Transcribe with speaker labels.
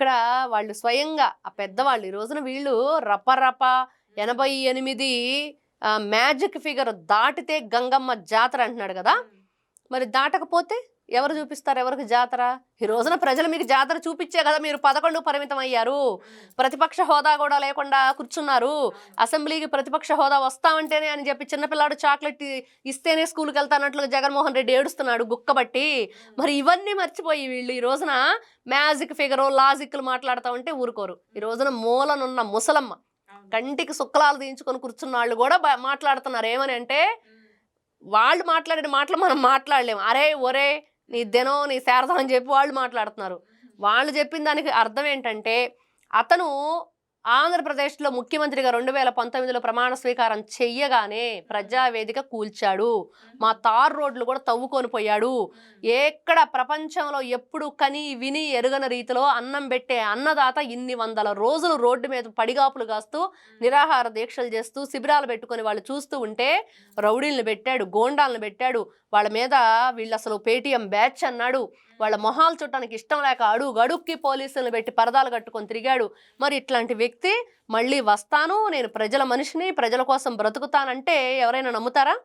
Speaker 1: ఇక్కడ వాళ్ళు స్వయంగా ఆ పెద్దవాళ్ళు ఈ రోజున వీళ్ళు రపరప ఎనభై ఎనిమిది మ్యాజిక్ ఫిగర్ దాటితే గంగమ్మ జాతర అంటున్నాడు కదా? మరి దాటకపోతే? ఎవరు చూపిస్తారు? ఎవరికి జాతర? ఈ రోజున ప్రజలు మీకు జాతర చూపించే కదా మీరు పదకొండు పరిమితం అయ్యారు. ప్రతిపక్ష హోదా కూడా లేకుండా కూర్చున్నారు. అసెంబ్లీకి ప్రతిపక్ష హోదా వస్తామంటేనే అని చెప్పి చిన్నపిల్లాడు చాక్లెట్ ఇస్తేనే స్కూల్కి వెళ్తానట్లు జగన్మోహన్ రెడ్డి ఏడుస్తున్నాడు గుక్కబట్టి మరి ఇవన్నీ మర్చిపోయి వీళ్ళు ఈ రోజున మ్యాజిక్ ఫిగర్ లాజిక్లు మాట్లాడుతూ ఉంటే ఊరుకోరు. ఈ రోజున మూలనున్న ముసలమ్మ కంటికి సుక్కలాలు దించుకొని కూర్చున్న వాళ్ళు కూడా మాట్లాడుతున్నారు. ఏమని అంటే వాళ్ళు మాట్లాడిన మాటలు మనం మాట్లాడలేము. అరే ఒరే నీ దినం నీ శారదం అని చెప్పి వాళ్ళు మాట్లాడుతున్నారు. వాళ్ళు చెప్పిన దానికి అర్థం ఏంటంటే అతను ఆంధ్రప్రదేశ్లో ముఖ్యమంత్రిగా రెండు వేల పంతొమ్మిదిలో ప్రమాణ స్వీకారం చెయ్యగానే ప్రజావేదిక కూల్చాడు. మా తార్ రోడ్లు కూడా తవ్వుకొని పోయాడు. ఎక్కడ ప్రపంచంలో ఎప్పుడు కని విని ఎరుగని రీతిలో అన్నం పెట్టే అన్నదాత ఇన్ని వందల రోజులు రోడ్డు మీద పడిగాపులు కాస్తూ నిరాహార దీక్షలు చేస్తూ శిబిరాలు పెట్టుకొని వాళ్ళు చూస్తూ ఉంటే రౌడీలను పెట్టాడు గోండాలను పెట్టాడు. వాళ్ళ మీద వీళ్ళు అసలు పేటీఎం బ్యాచ్ అన్నాడు. వాళ్ళ మొహాలు చుట్టానికి ఇష్టం లేక అడుగు అడుక్కి పోలీసులను పెట్టి పరదాలు కట్టుకొని తిరిగాడు. మరి ఇట్లాంటి వ్యక్తి మళ్ళీ వస్తాను నేను ప్రజల మనిషిని ప్రజల కోసం బ్రతుకుతానంటే ఎవరైనా నమ్ముతారా?